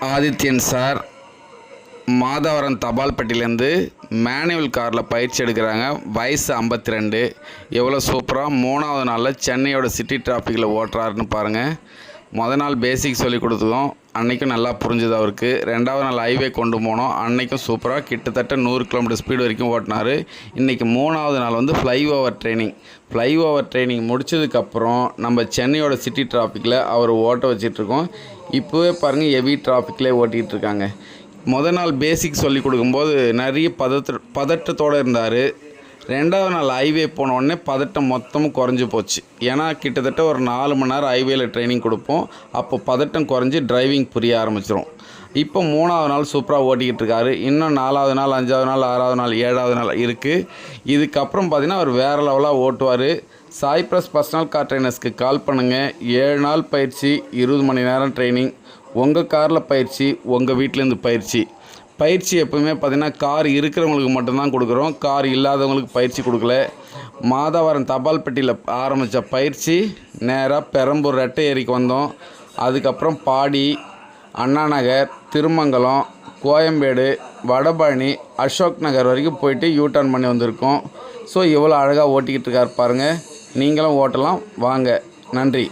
Adityan sir Madhavaram தபால்பட்டிலேருந்து manual காரில் பயிற்சி எடுக்கிறாங்க. வயசு ஐம்பத்தி ரெண்டு எவ்வளோ சூப்பராக மூணாவது நாளில் சென்னையோட சிட்டி டிராஃபிக்கில் ஓட்டுறாருன்னு பாருங்கள் முத நாள் பேசிக் சொல்லி கொடுத்ததும் அன்றைக்கும் நல்லா புரிஞ்சுது அவருக்கு. ரெண்டாவது நாள் ஹைவே கொண்டு போனோம். அன்றைக்கும் சூப்பராக கிட்டத்தட்ட நூறு கிலோமீட்டர் ஸ்பீடு வரைக்கும் ஓட்டினார். இன்றைக்கி மூணாவது நாள் வந்து flyover training flyover training முடிச்சதுக்கப்புறம் நம்ம சென்னையோட சிட்டி டிராஃபிக்கில் அவர் ஓட்ட வச்சிட்ருக்கோம் இப்போவே பாருங்கள் ஹெவி டிராஃபிக்லேயே ஓட்டிகிட்டு இருக்காங்க. முத நாள் பேசிக் சொல்லி கொடுக்கும்போது நிறைய பதத்த பதட்டத்தோடு இருந்தார். ரெண்டாவது நாள் ஹைவே போன உடனே பதட்டம் மொத்தமும் குறைஞ்சி போச்சு. ஏன்னா கிட்டத்தட்ட ஒரு நாலு மணி நேரம் ஹைவேயில் ட்ரைனிங் கொடுப்போம். அப்போ பதட்டம் குறைஞ்சி டிரைவிங் புரிய ஆரம்பிச்சிரும். இப்போ மூணாவது நாள் சூப்பராக ஓட்டிக்கிட்டு இருக்காரு. இன்னும் நாலாவது நாள் அஞ்சாவது நாள் ஆறாவது நாள் ஏழாவது நாள் இருக்குது இதுக்கப்புறம் பார்த்தீங்கன்னா அவர் வேறு லெவலாக ஓட்டுவார். சாய்ப்ரஸ் பர்சனல் கார் ட்ரைனர்ஸ்க்கு கால் பண்ணுங்கள் ஏழு நாள் பயிற்சி இருபது மணி நேரம் ட்ரைனிங் உங்கள் காரில் பயிற்சி உங்கள் வீட்டிலேருந்து பயிற்சி. பயிற்சி எப்போவுமே பார்த்திங்கன்னா கார் இருக்கிறவங்களுக்கு மட்டும்தான் கொடுக்குறோம். கார் இல்லாதவங்களுக்கு பயிற்சி கொடுக்கல. மாதவரம் தபால்பட்டியில் ஆரம்பித்த பயிற்சி நேராக பெரம்பூர் ரெட்டை ஏரிக்கு வந்தோம். அதுக்கப்புறம் பாடி அண்ணாநகர் திருமங்கலம் கோயம்பேடு வடபழனி அசோக் நகர் வரைக்கும் போயிட்டு யூ டர்ன் பண்ணி வந்திருக்கோம். ஸோ இவ்வளோ அழகாக ஓட்டிக்கிட்டு இருக்கார் பாருங்கள் நீங்களும் ஓட்டலாம். வாங்க. நன்றி.